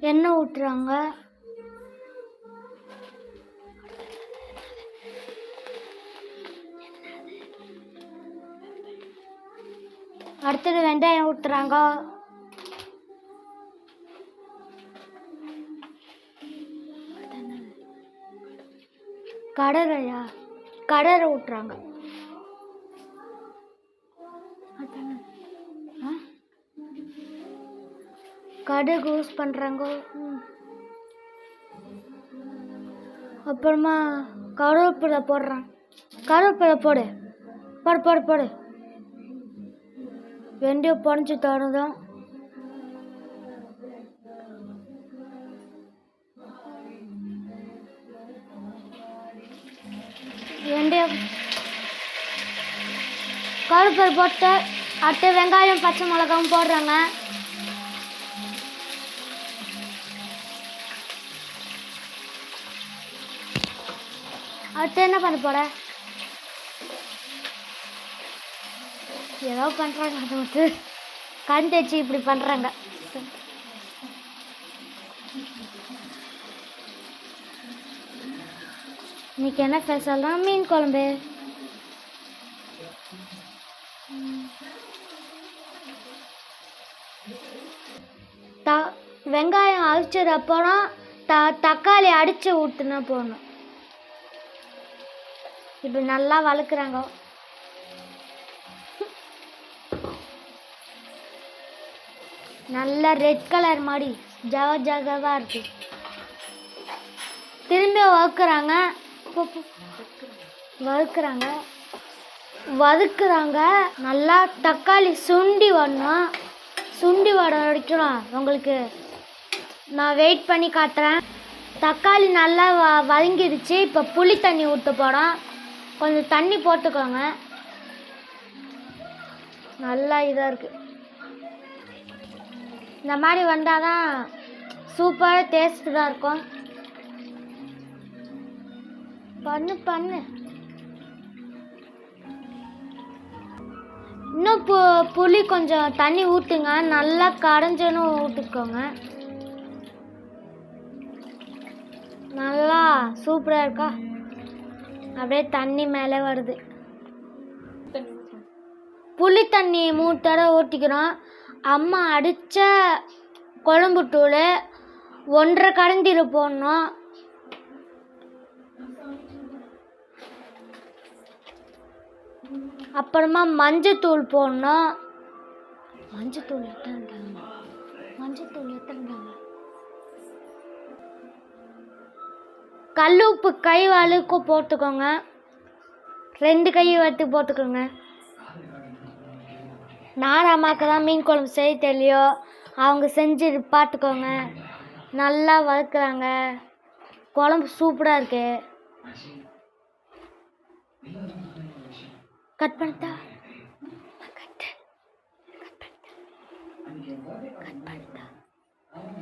எண்ணெய் ஊற்றுறாங்க. அடுத்தது வெங்காயம் ஊற்றுறாங்க கடலையா? கடலை ஊற்றுறாங்க கடுகு யூஸ் பண்ணுறாங்க அப்புறமா கருவேப்பிலை போடுறான். கருவேப்பிலை போடு. போடு போடு போடு. வெந்தயம் பொறிஞ்சு தோணுதும் வெந்தயம். கருவேப்பிலை போட்டு அடுத்து வெங்காயம் பச்சை மிளகாவும் போடுறாங்க. அடுத்து என்ன பண்ண போற? ஏதோ பண்றாங்க அதை விட்டு. கண் தேய்ச்சி இப்படி பண்றாங்க. இன்னைக்கு என்ன பேசலாம் மீன் குழம்பு. த வெங்காயம் அவிச்சது அப்புறம் த தக்காளி அடித்து ஊற்றுனா போடணும் இப்படி நல்லா வளர்க்குறாங்க. நல்லா ரெட் கலர் மாதிரி ஜவ ஜகவாக இருக்கு. திரும்பி வறுக்குறாங்க பு- வறுக்குறாங்க வதக்குறாங்க. நல்லா தக்காளி சுண்டி வரணும். சுண்டி வட வரைக்கும் உங்களுக்கு நான் வெயிட் பண்ணி காட்டுறேன். தக்காளி நல்லா வ வதங்கிடுச்சு இப்போ புளி தண்ணி ஊற்ற போகிறோம் கொஞ்சம் தண்ணி போட்டுக்கோங்க. நல்லா இதாக இருக்குது இந்த மாதிரி வந்தால் தான் சூப்பராக டேஸ்ட்டு தான் இருக்கும். பண்ணு பண்ணு. இன்னும் பு புளி கொஞ்சம் தண்ணி ஊற்றுங்க நல்லா கரைஞ்சன்னு ஊற்றுக்கோங்க நல்லா சூப்பராக இருக்கா? அப்படியே தண்ணி மேலே வருது. புளி தண்ணி மூணு தடவை ஊற்றிக்கிறோம் அம்மா அடித்த குழம்பு தூள் ஒன்றரை கரண்டியில் போடணும். அப்புறமா மஞ்சத்தூள் போடணும். மஞ்சத்தூள் எத்தனை மஞ்சத்தூள் எத்தனை கல் உப்பு கை வழுக்கு போட்டுக்கோங்க. ரெண்டு கை வறுத்து போட்டுக்கோங்க. நான் அம்மாவுக்கு தான் மீன் குழம்பு செய்ய தெரியும். அவங்க செஞ்சு பார்த்துக்கோங்க நல்லா வறுக்கிறாங்க குழம்பு சூப்பராக இருக்கு. கட் கட் பண்ணிட்டா?